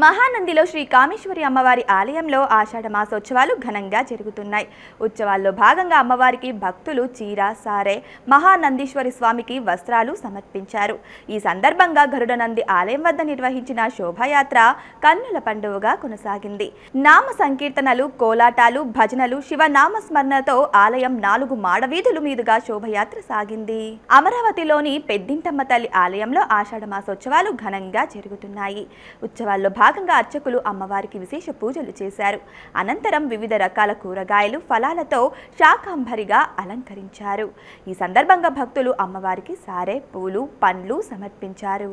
మహానందిలో శ్రీ కామేశ్వరి అమ్మవారి ఆలయంలో ఆషాఢ మాసోత్సవాలు ఘనంగా జరుగుతున్నాయి. ఉత్సవాల్లో భాగంగా అమ్మవారికి భక్తులు చీర సారే మహానందీశ్వరి స్వామికి వస్త్రాలు సమర్పించారు. ఈ సందర్భంగా గరుడనంది ఆలయం వద్ద నిర్వహించిన శోభాయాత్ర కన్నుల పండుగగా కొనసాగింది. నామ సంకీర్తనలు కోలాటాలు భజనలు శివనామ స్మరణతో ఆలయం నాలుగు మాడవీధుల మీదుగా శోభయాత్ర సాగింది. అమరావతిలోని పెద్దింటమ్మ తల్లి ఆలయంలో ఆషాఢ మాసోత్సవాలు ఘనంగా జరుగుతున్నాయి. ఉత్సవాల్లో భాగంగా అర్చకులు అమ్మవారికి విశేష పూజలు చేశారు. అనంతరం వివిధ రకాల కూరగాయలు ఫలాలతో శాకాంబరిగా అలంకరించారు. ఈ సందర్భంగా భక్తులు అమ్మవారికి సారే పూలు పండ్లు సమర్పించారు.